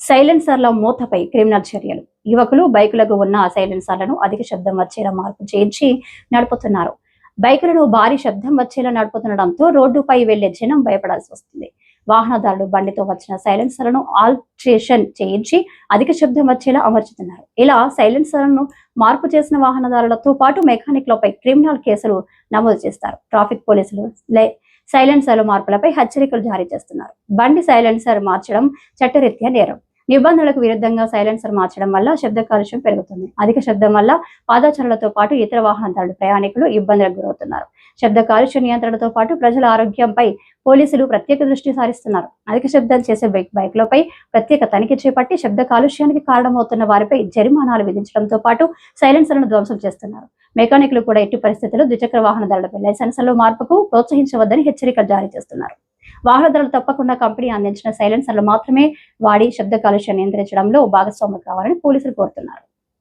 సైలెన్సర్ల మూతపై criminal చర్యలు. యువకులు బైకులకు ఉన్న సైలెన్సర్లను అధిక శబ్దం వచ్చేలా మార్పు చేయించి నడుపుతున్నారు. బైకులను భారీ శబ్దం వచ్చేలా నడుపుతుండడంతో రోడ్డుపై వెళ్ళే జనం భయపడాల్సి వస్తుంది. వాహనదారులు బండితో వచ్చిన సైలెన్సర్లను ఆల్ట్రేషన్ చేయించి అధిక శబ్దం వచ్చేలా అమర్చుతున్నారు. ఇలా సైలెన్సర్లను మార్పు చేసిన వాహనదారులతో పాటు మెకానిక్లపై క్రిమినల్ కేసులు నమోదు చేస్తారు. ట్రాఫిక్ పోలీసులు సైలెన్సర్ల మార్పులపై హెచ్చరికలు జారీ చేస్తున్నారు. బండి సైలెన్సర్ మార్చడం చట్టరీత్యా నేరం. నిబంధనలకు విరుద్ధంగా సైలెన్సర్ మార్చడం వల్ల శబ్ద కాలుష్యం పెరుగుతుంది. అధిక శబ్దం వల్ల పాదచారులతో పాటు ఇతర వాహనదారులు ప్రయాణికులు ఇబ్బందులకు గురవుతున్నారు. శబ్ద కాలుష్య నియంత్రణతో పాటు ప్రజల ఆరోగ్యంపై పోలీసులు ప్రత్యేక దృష్టి సారిస్తున్నారు. అధిక శబ్దం చేసే బైక్ బైక్లపై ప్రత్యేక తనిఖీ చేపట్టి శబ్ద కాలుష్యానికి కారణమవుతున్న వారిపై జరిమానాలు విధించడంతో పాటు సైలెన్సర్లను ధ్వంసం చేస్తున్నారు. మెకానిక్లు కూడా ఎట్టి పరిస్థితుల్లో ద్విచక్ర వాహనదారులపై లైసెన్సుల మార్పుకు ప్రోత్సహించవద్దని హెచ్చరికలు జారీ చేస్తున్నారు. వాహనదారులు తప్పకుండా కంపెనీ అందించిన సైలెన్సర్లు మాత్రమే వాడి శబ్ద కాలుష్యాన్ని నియంత్రించడంలో భాగస్వాములు కావాలని పోలీసులు కోరుతున్నారు.